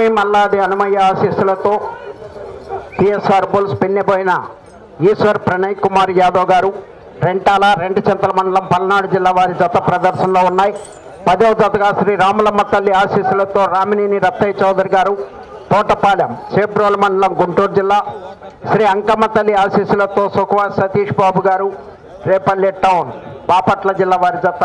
లక్ష్మీ మల్లాది హనుమయ్య ఆశీస్సులతో TSR bulls Pinnepoyina Eshwar Pranay Kumar Yadav గారు రెంటాల రెండు చింతల మండలం పల్నాడు జిల్లా వారి జత ప్రదర్శనలో ఉన్నాయి. పదవ జతగా శ్రీ రాములమ్మ తల్లి ఆశీస్సులతో రామినేని రత్తయ్య చౌదరి గారు తోటపాలెం చేబ్రోల్ మండలం గుంటూరు జిల్లా శ్రీ అంకమ్మ తల్లి ఆశీస్సులతో సుఖవాస్ సతీష్ బాబు గారు రేపల్లి టౌన్ బాపట్ల జిల్లా వారి జత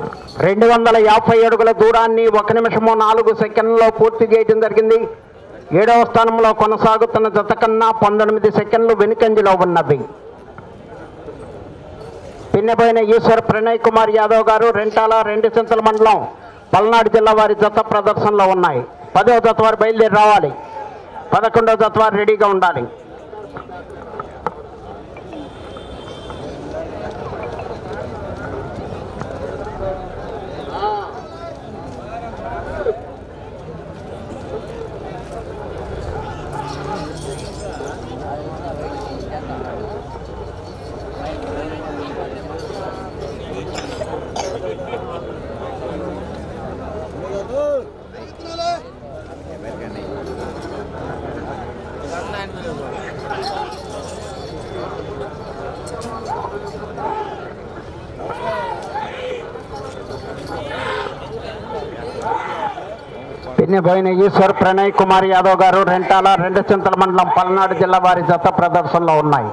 రెండు వందల యాభై అడుగుల దూరాన్ని ఒక నిమిషము నాలుగు సెకండ్లో పూర్తి చేయడం జరిగింది. ఏడవ స్థానంలో కొనసాగుతున్న జత కన్నా పంతొమ్మిది సెకండ్లు వెనుకంజలో ఉన్నవి. పిన్నెపోయిన ఈశ్వర్ ప్రణయ్ కుమార్ యాదవ్ గారు రెంటాల రెండు చింతల మండలం పల్నాడు జిల్లా వారి జత ప్రదర్శనలో ఉన్నాయి. పదవ జత వారు బయలుదేరి రావాలి. పదకొండవ జత వారు రెడీగా ఉండాలి. పిన్నెపోయిన ఈశ్వర్ ప్రణయ్ కుమార్ యాదవ్ గారు రెంటాల రెండు చింతల మండలం పల్నాడు జిల్లా వారి జత ప్రదర్శనలో ఉన్నాయి.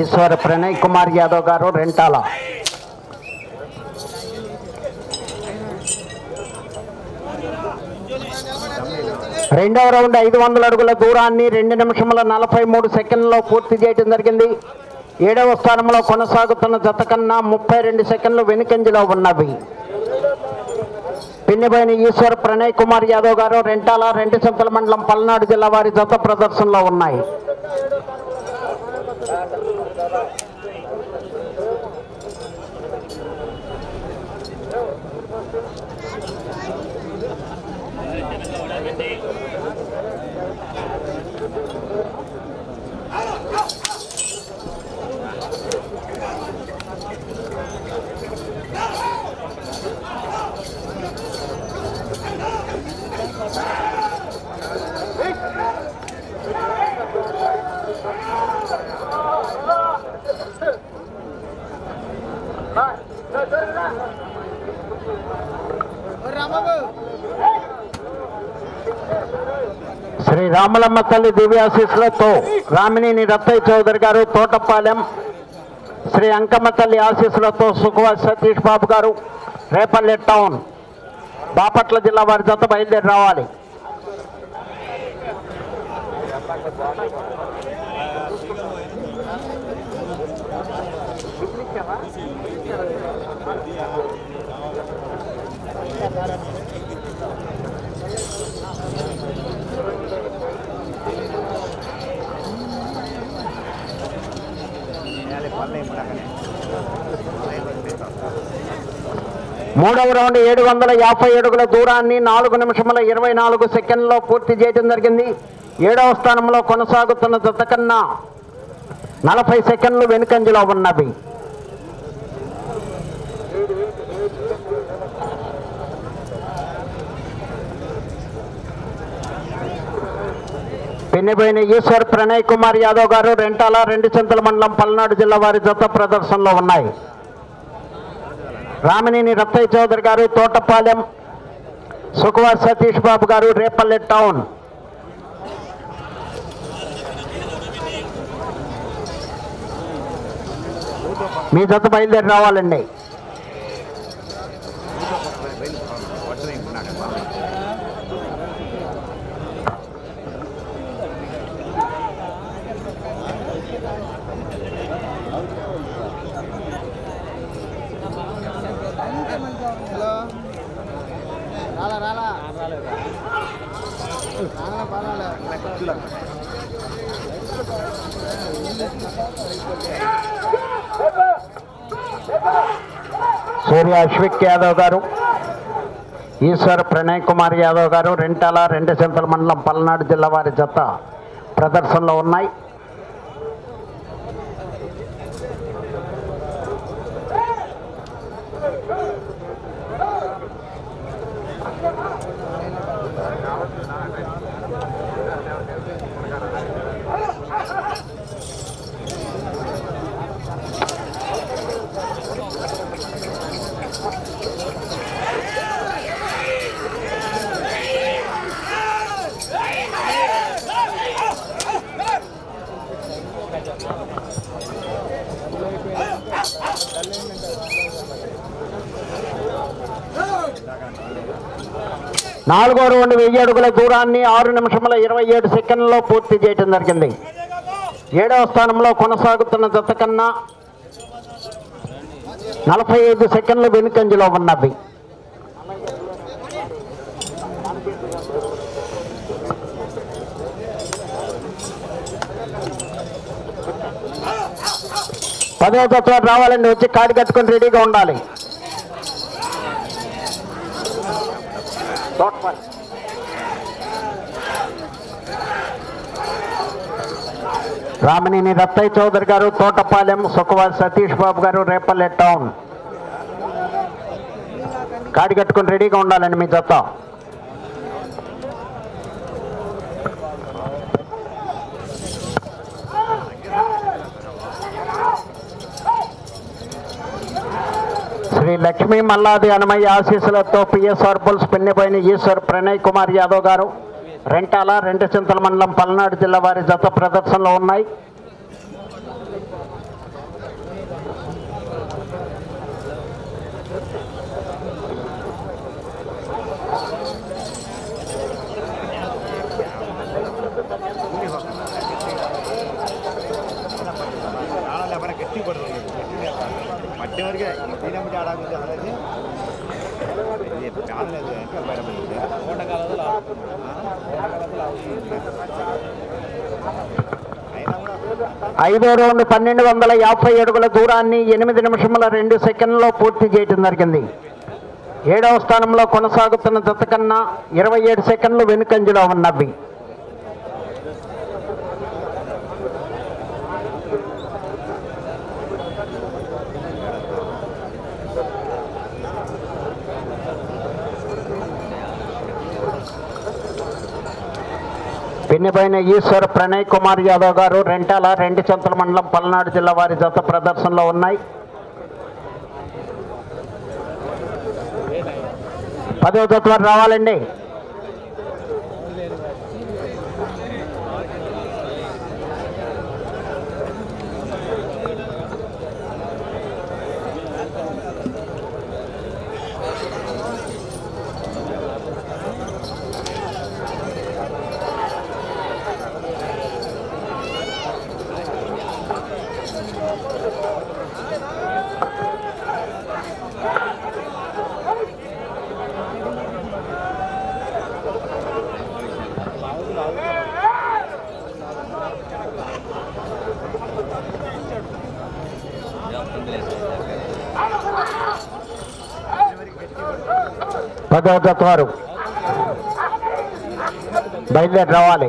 ఈశ్వర్ ప్రణయ్ కుమార్ యాదవ్ గారు రెంటాల రెండవ రౌండ్ ఐదు వందల అడుగుల దూరాన్ని రెండు నిమిషముల నలభై మూడు సెకండ్లలో పూర్తి చేయడం జరిగింది. ఏడవ స్థానంలో కొనసాగుతున్న జత కన్నా ముప్పై రెండు సెకండ్లు వెనుకంజలో ఉన్నవి. పిన్నిపోయిన ఈశ్వర్ ప్రణయ్ కుమార్ యాదవ్ గారు రెంటాల రెండు సంతల మండలం పల్నాడు జిల్లా వారి జత ప్రదర్శనలో ఉన్నాయి. శ్రీ రామలమ్మ తల్లి దివ్యాశీస్సులతో రామినేని రత్తయ్య చౌదరి గారు తోటపాలెం శ్రీ అంకమ్మ తల్లి ఆశీస్సులతో సుఖవాస్ సతీష్ బాబు గారు రేపల్లె టౌన్ బాపట్ల జిల్లా వారి జత బయలుదేరి రావాలి. మూడవ రౌండ్ ఏడు వందల యాభై అడుగుల దూరాన్ని నాలుగు నిమిషముల ఇరవై నాలుగు సెకండ్లో పూర్తి చేయడం జరిగింది. ఏడవ స్థానంలో కొనసాగుతున్న జత కన్నా నలభై సెకండ్లు వెనుకంజలో ఉన్నవి. ఎన్నిపోయిన ఈశ్వర్ ప్రణయ్ కుమార్ యాదవ్ గారు రెంటాల రెండు చింతల మండలం పల్నాడు జిల్లా వారి జత ప్రదర్శనలో ఉన్నాయి. రామినేని రత్తయ్య చౌదరి గారు తోటపాలెం సుకుమార్ సతీష్ బాబు గారు రేపల్లె టౌన్. మీ జత బయలుదేరి రావాలండి. సూర్య అశ్విక్ యాదవ్ గారు ఈశ్వర్ ప్రణయ్ కుమార్ యాదవ్ గారు రెంటాల రెండు చింతల మండలం పల్నాడు జిల్లా వారి జత ప్రదర్శనలో ఉన్నాయి. నాలుగో రౌండ్ వెయ్యి అడుగుల దూరాన్ని ఆరు నిమిషముల ఇరవై ఏడు సెకండ్లలో పూర్తి చేయడం జరిగింది. ఏడవ స్థానంలో కొనసాగుతున్న జత కన్నా నలభై ఐదు సెకండ్లు వెనుకంజలో ఉన్నవి. పదో తత్వాలు రావాలండి వచ్చి కాడి కట్టుకొని రెడీగా ఉండాలి. రామినేని రత్తయ్య చౌదరి గారు తోటపాలెం సుఖవారి సతీష్ బాబు గారు రేపల్లె టౌన్. కాడి కట్టుకొని రెడీగా ఉండాలండి మీ జత. శ్రీ లక్ష్మీ మల్లాది అనమయ్య ఆశీస్సులతో పిఎస్ఆర్ బుల్స్ పిన్నిపోయిన ఈశ్వర్ ప్రణయ్ కుమార్ యాదవ్ గారు. రెంటాల రెండు చింతల మండలం పల్నాడు జిల్లా వారి జత ప్రదర్శనలో ఉన్నాయి. ఐదో రౌండ్ పన్నెండు వందల యాభై అడుగుల దూరాన్ని ఎనిమిది నిమిషముల రెండు సెకండ్లలో పూర్తి చేయడం జరిగింది. ఏడవ స్థానంలో కొనసాగుతున్న జత కన్నా ఇరవై ఏడు సెకండ్లు వెనుకంజలో ఉన్నవి. పిన్నిపైన ఈశ్వర్ ప్రణయ్ కుమార్ యాదవ్ గారు రెంటాల రెండు చెంతల మండలం పల్నాడు జిల్లా వారి జత ప్రదర్శనలో ఉన్నాయి. పదవ జత రావాలండి. పదవ జత వారు బయలుదేరి రావాలి.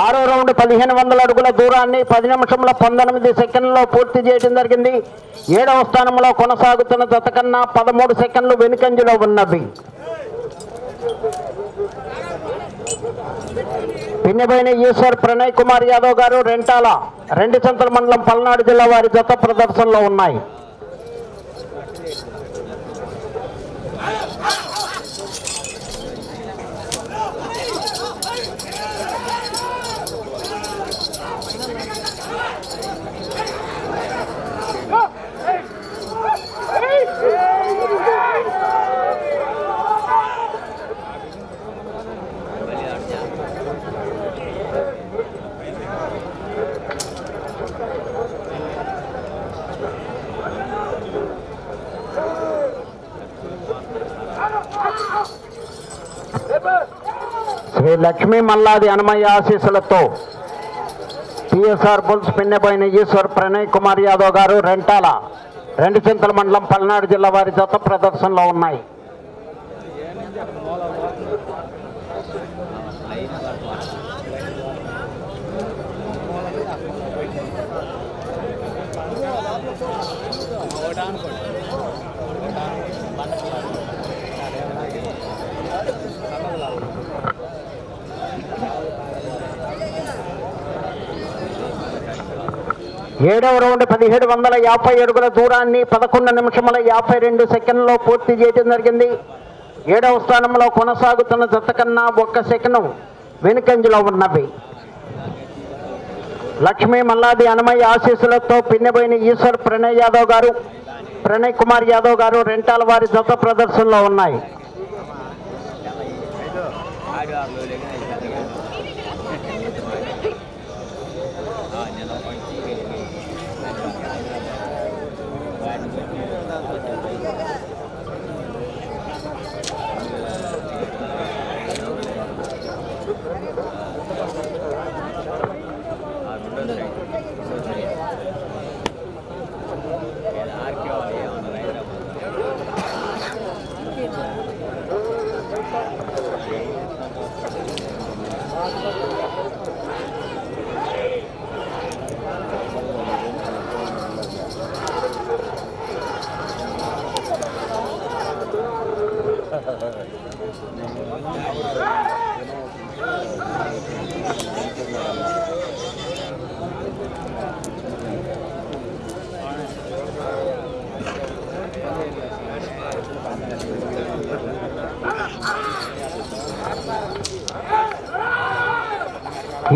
ఆరో రౌండ్ పదిహేను వందల అడుగుల దూరాన్ని పది నిమిషంలో పంతొమ్మిది సెకండ్లో పూర్తి చేయడం జరిగింది. ఏడవ స్థానంలో కొనసాగుతున్న జత కన్నా పదమూడు సెకండ్లు వెనుకంజలో ఉన్నవి. పిన్నెబైన ఈశ్వర్ ప్రణయ్ కుమార్ యాదవ్ గారు రెంటాల రెండు సంతల మండలం పల్నాడు జిల్లా వారి జత ప్రదర్శనలో ఉన్నాయి. శ్రీ లక్ష్మీ మల్లాది హనుమయ్య ఆశీస్సులతో పిఎస్ఆర్ బుల్స్ పిన్నెపోయిన ఈశ్వర్ ప్రణయ్ కుమార్ యాదవ్ గారు రెంటాల రెండు చింతల మండలం పల్నాడు జిల్లా వారి జత ప్రదర్శనలో ఉన్నాయి. ఏడవ రౌండ్ పదిహేడు వందల యాభై అడుగుల దూరాన్ని పదకొండు నిమిషముల యాభై రెండు సెకండ్లో పూర్తి చేయడం జరిగింది. ఏడవ స్థానంలో కొనసాగుతున్న జత కన్నా ఒక్క సెకండ్ వెనుకంజలో ఉన్నవి. లక్ష్మీ మల్లాది అనమయ్య ఆశీస్సులతో పిన్నెబోయిన ఈశ్వర్ ప్రణయ్ యాదవ్ గారు ప్రణయ్ కుమార్ యాదవ్ గారు రెంటాల వారి జత ప్రదర్శనలో ఉన్నాయి.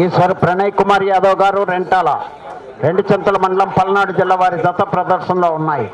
ఈశ్వర్ ప్రణయ్ కుమార్ యాదవ్ గారు రెంటాల రెండు చింతల మండలం పల్నాడు జిల్లా వారి దత్త ప్రదర్శనలో ఉన్నాయి.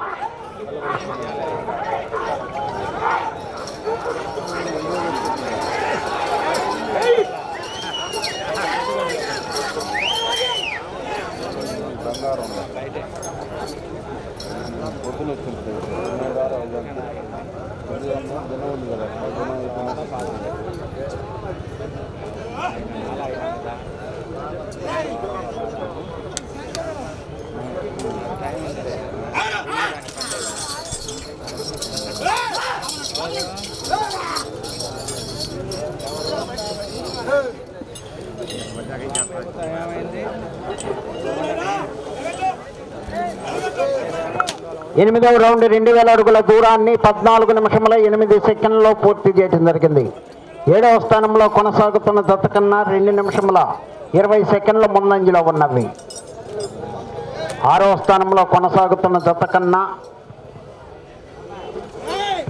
ఎనిమిదవ రౌండ్ రెండు వేల అడుగుల దూరాన్ని పద్నాలుగు నిమిషముల ఎనిమిది సెకండ్లో పూర్తి చేయడం జరిగింది. ఏడవ స్థానంలో కొనసాగుతున్న జత కన్నా రెండు నిమిషముల ఇరవై సెకండ్ల ముందంజలో ఉన్నవి. ఆరవ స్థానంలో కొనసాగుతున్న జత కన్నా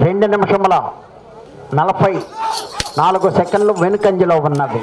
రెండు నిమిషముల నలభై నాలుగు సెకండ్లు వెనుకంజలో ఉన్నవి.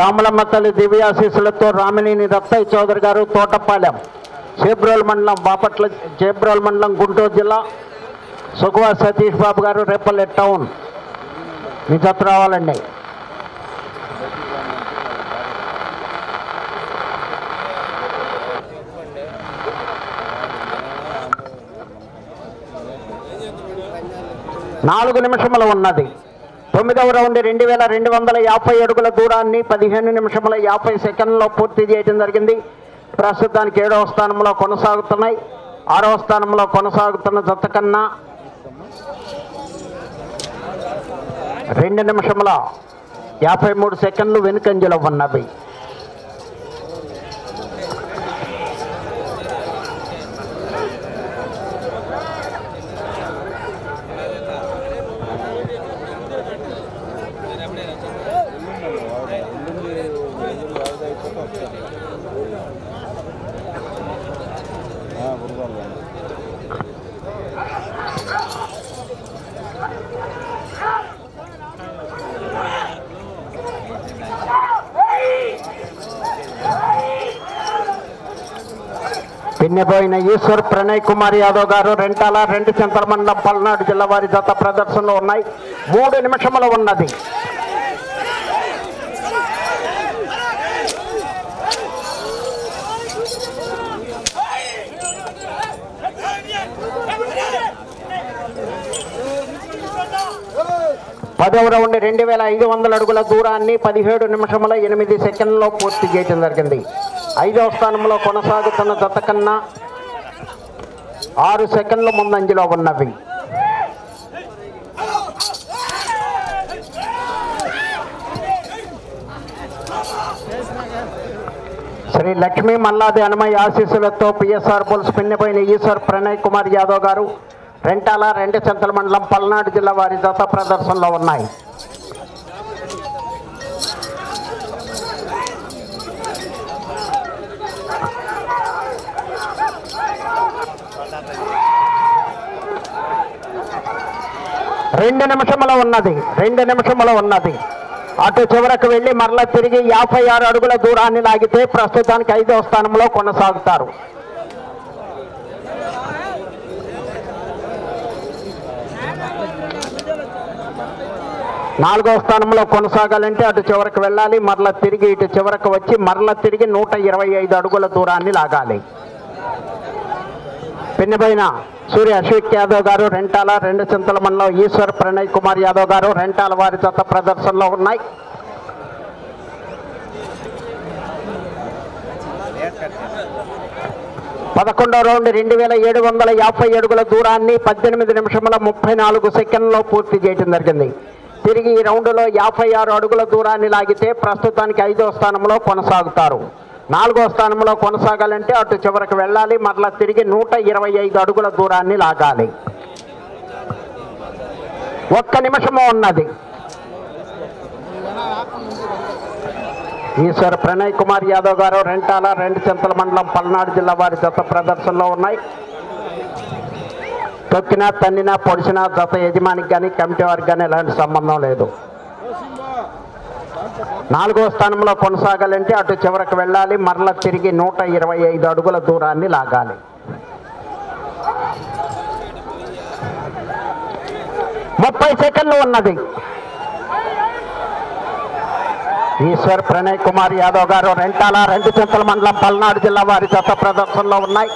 రామలమ్మ తల్లి దివ్యాశీస్సులతో రామినేని దత్తయ్య చౌదరి గారు తోటపాలెం చేబ్రోల్ మండలం బాపట్ల చేబ్రోల్ మండలం గుంటూరు జిల్లా సుఖవా సతీష్ బాబు గారు రేపల్లె టౌన్. మీ జత రావాలండి. నాలుగు నిమిషములు ఉన్నది. తొమ్మిదవ రౌండ్ రెండు వేల రెండు వందల యాభై అడుగుల దూరాన్ని పదిహేను నిమిషముల యాభై సెకండ్లో పూర్తి చేయడం జరిగింది. ప్రస్తుతానికి ఏడవ స్థానంలో కొనసాగుతున్నాయి. ఆరవ స్థానంలో కొనసాగుతున్న జత కన్నా రెండు నిమిషముల యాభై మూడు సెకండ్లు వెనుకంజలో ఉన్నవి. పిన్నెపోయిన ఈశ్వర్ ప్రణయ్ కుమార్ యాదవ్ గారు రెంటాల రెండు చెంతల మండలం పల్నాడు జిల్లా వారి జత ప్రదర్శనలో ఉన్నాయి. మూడు నిమిషములు ఉన్నది. పదవ రౌండ్ రెండు వేల ఐదు వందల అడుగుల దూరాన్ని పదిహేడు నిమిషముల ఎనిమిది సెకండ్లో పూర్తి చేయడం జరిగింది. ఐదవ స్థానంలో కొనసాగుతున్న జత కన్నా ఆరు సెకండ్ల ముందంజలో ఉన్నవి. శ్రీ లక్ష్మీ మల్లాది హనుమయ్య ఆశీస్సులతో పిఎస్ఆర్ బుల్స్ పిన్నపోయిన ఈశ్వర్ ప్రణయ్ కుమార్ యాదవ్ గారు రెంటాల రెండు చెంతల మండలం పల్నాడు జిల్లా వారి జత ప్రదర్శనలో ఉన్నాయి. రెండు నిమిషముల ఉన్నది రెండు నిమిషముల ఉన్నది. అటు చివరకు వెళ్ళి మరలా తిరిగి యాభై ఆరు అడుగుల దూరాన్ని లాగితే ప్రస్తుతానికి ఐదవ స్థానంలో కొనసాగుతారు. నాలుగవ స్థానంలో కొనసాగాలంటే అటు చివరకు వెళ్ళాలి మరలా తిరిగి ఇటు చివరకు వచ్చి మరలా తిరిగి నూట ఇరవై ఐదు అడుగుల దూరాన్ని లాగాలి. పిన్నపైన సూర్య అశోక్ యాదవ్ గారు రెంటాల రెండు చింతల మండలం ఈశ్వర్ ప్రణయ్ కుమార్ యాదవ్ గారు రెంటాల వారి జత ప్రదర్శనలో ఉన్నాయి. పదకొండో రౌండ్ రెండు వేల ఏడు వందల యాభై అడుగుల దూరాన్ని పద్దెనిమిది నిమిషముల ముప్పై నాలుగు సెకండ్లో పూర్తి చేయడం జరిగింది. తిరిగి ఈ రౌండ్లో యాభై ఆరు అడుగుల దూరాన్ని లాగితే ప్రస్తుతానికి ఐదో స్థానంలో కొనసాగుతారు. నాలుగో స్థానంలో కొనసాగాలంటే అటు చివరికి వెళ్ళాలి. మరలా తిరిగి నూట ఇరవై ఐదు అడుగుల దూరాన్ని లాగాలి. ఒక్క నిమిషము ఉన్నది. ఈశ్వర్ ప్రణయ్ కుమార్ యాదవ్ గారు రెంటాల రెండు చెంతల మండలం పల్నాడు జిల్లా వారి జత ప్రదర్శనలో ఉన్నాయి. తొక్కినా తన్నినా పొడిచినా జత యజమానికి కానీ కమిటీ వారికి కానీ ఎలాంటి సంబంధం లేదు. నాలుగో స్థానంలో కొనసాగాలంటే అటు చివరకు వెళ్ళాలి మరల తిరిగి నూట ఇరవై ఐదు అడుగుల దూరాన్ని లాగాలి. ముప్పై సెకండ్లు ఉన్నది. ఈశ్వర్ ప్రణయ్ కుమార్ యాదవ్ గారు రెంటాల రెండు చింతల మండలం పల్నాడు జిల్లా వారి జత ప్రదర్శనలో ఉన్నాయి.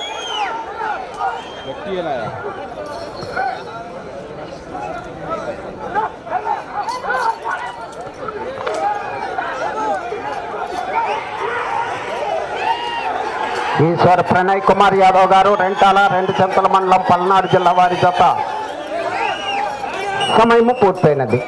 ఈశ్వర్ ప్రణయ్ కుమార్ యాదవ్ గారు రెంటాల రెండు చెంతల మండలం పల్నాడు జిల్లా వారి జత. సమయము పూర్తయినది.